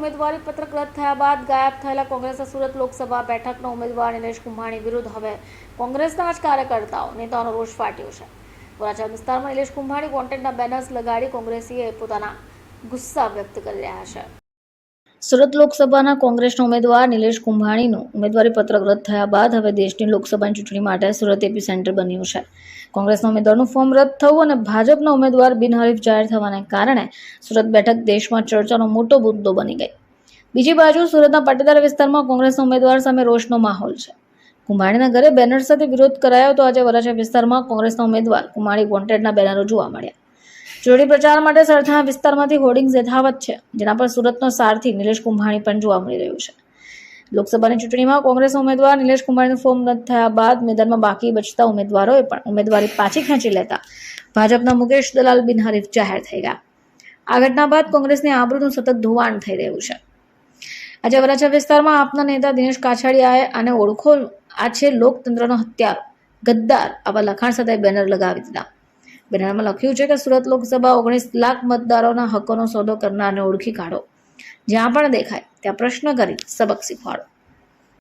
ઉમેદવારી પત્રક રદ થયા બાદ ગાયબ થયેલા કોંગ્રેસના સુરત લોકસભા બેઠકના ઉમેદવાર નિલેશ કુંભાણી વિરુદ્ધ હવે કોંગ્રેસના જ કાર્યકર્તાઓ, નેતાઓનો રોષ ફાટ્યો છે. વરાછા વિસ્તારમાં નિલેશ કુંભાણી વોન્ટેડના બેનર્સ લગાડી કોંગ્રેસીએ પોતાના ગુસ્સા વ્યક્ત કરી રહ્યા છે. સુરત લોકસભાના કોંગ્રેસના ઉમેદવાર નિલેશ કુંભાણીનું ઉમેદવારી પત્રક રદ થયા બાદ હવે દેશની લોકસભાની ચૂંટણી માટે સુરત એપી સેન્ટર બન્યું છે. કોંગ્રેસના ઉમેદવારનું ફોર્મ રદ થવું અને ભાજપના ઉમેદવાર બિનહરીફ જાહેર થવાને કારણે સુરત બેઠક દેશમાં ચર્ચાનો મોટો મુદ્દો બની ગઈ. બીજી બાજુ સુરતના પાટીદાર વિસ્તારમાં કોંગ્રેસના ઉમેદવાર સામે રોષનો માહોલ છે. કુંભાણીના ઘરે બેનર સાથે વિરોધ કરાયો તો આજે વરાછા વિસ્તારમાં કોંગ્રેસના ઉમેદવાર કુંભાણી વોન્ટેડના બેનરો જોવા મળ્યા. ચૂંટણી પ્રચાર માટે સરથાણા વિસ્તારમાંથી હોર્ડિંગ્સ યથાવત છે, જેના પર સુરતનો સારથી નિલેશ કુંભાણી પણ જોવા મળી રહ્યું છે. લોકસભાની ચૂંટણીમાં કોંગ્રેસ ઉમેદવાર નિલેશ કુંભાણીનું ફોર્મ રદ થયા બાદ મેદાનમાં બાકી બચતા ઉમેદવારોએ પણ ઉમેદવારી પાછી ખેંચી લેતા ભાજપના મુકેશ દલાલ બિનહરીફ જાહેર થઈ ગયા. આ ઘટના બાદ કોંગ્રેસની આબરૂનું સતત ધોવાણ થઈ રહ્યું છે. આજે વરાછા વિસ્તારમાં આપના નેતા દિનેશ કાછડિયાએ આને ઓળખો આ છે લોકતંત્રનો હત્યારો ગદ્દાર આવા લખાણ સાથે બેનર લગાવી દીધા. બેનરમાં લખ્યું છે કે સુરત લોકસભા ઓગણીસ લાખ મતદારોના હકોનો સોદો કરનારને ઓળખી કાઢો. જ્યાં પણ દેખાય, ત્યાં પ્રશ્ન કરી સબક શીખવાડો.